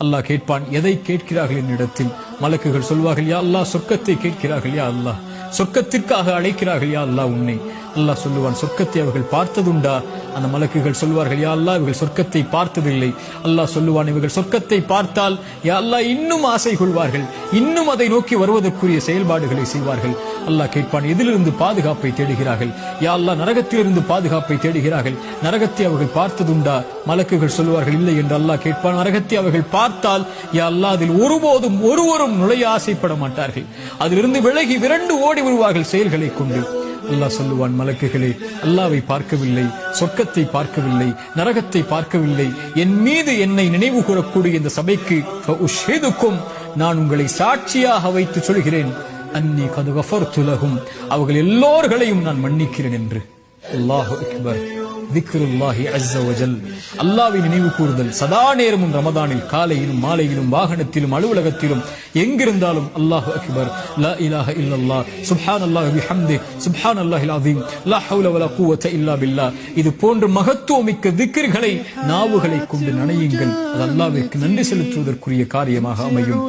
அல்லாஹ் கேட்பான் எதை கேட்கிறார்கள் என்னிடத்தில்? மலக்குகள் சொல்வார்கள் யா அல்லாஹ் சொர்க்கத்தை கேட்கிறார்கள் யா அல்லாஹ். சொர்க்கத்திற்காக அழைக்கிறார்கள் யா அல்லாஹ் உன்னை. அல்லாஹ் சொல்லுவான் சொர்க்கத்தை அவர்கள் பார்த்ததுண்டா? அந்த மலக்குகள் சொல்வார்கள் யா அல்லாஹ் இவர்கள் சொர்க்கத்தை பார்த்ததில்லை. அல்லாஹ் சொல்லுவான் இவர்கள் சொர்க்கத்தை பார்த்தால் யா அல்லாஹ் இன்னும் ஆசை கொள்வார்கள். இன்னும் அதை நோக்கி வருவதற்குரிய செயல்பாடுகளை செய்வார்கள். அல்லாஹ் கேட்பான் எதிலிருந்து பாதுகாப்பை தேடுகிறார்கள்? யா அல்லாஹ் நரகத்திலிருந்து பாதுகாப்பை தேடுகிறார்கள். நரகத்தை அவர்கள் பார்த்ததுண்டா? மலக்குகள் சொல்லுவார்கள் இல்லை என்று அல்லாஹ் கேட்பான் நரகத்தை அவர்கள் பார்த்தால் யா அல்லாஹ் அதில் ஒருபோதும் ஒருவரும் நுழைய ஆசைப்பட மாட்டார்கள். அதிலிருந்து விலகி விரண்டு ஓடி வருவார்கள் செயல்களை கொண்டு. அல்லாஹ் சொல்லுவான் மலக்குகளே அல்லாவை பார்க்கவில்லை சொர்க்கத்தை பார்க்கவில்லை நரகத்தை பார்க்கவில்லை. என் மீது என்னை நினைவு கூறக்கூடிய இந்த சபைக்கு நான் உங்களை சாட்சியாக வைத்து சொல்கிறேன். அன்னி கது துலகும் அவர்கள் எல்லோர்களையும் நான் மன்னிக்கிறேன் என்று. அல்லாஹு அக்பர். திக்ருல்லாஹி அஸ்ஸ வஜல். நினைவு கூறுதல் சதா நேரமும் ரமதானில் காலையிலும் மாலையிலும் வாகனத்திலும் அலுவலகத்திலும் எங்கிருந்தாலும் அல்லாஹு அக்பர். லா இலாஹ இல்லல்லாஹ். பிஹம்தி லா ஹவுல வலா குவத்த இல்லா இது போன்ற மகத்துவமிக்க திக்ர்களை நாவுகளை கொண்டு நனையுங்கள். அது அல்லாவிற்கு நன்றி செலுத்துவதற்குரிய காரியமாக அமையும்.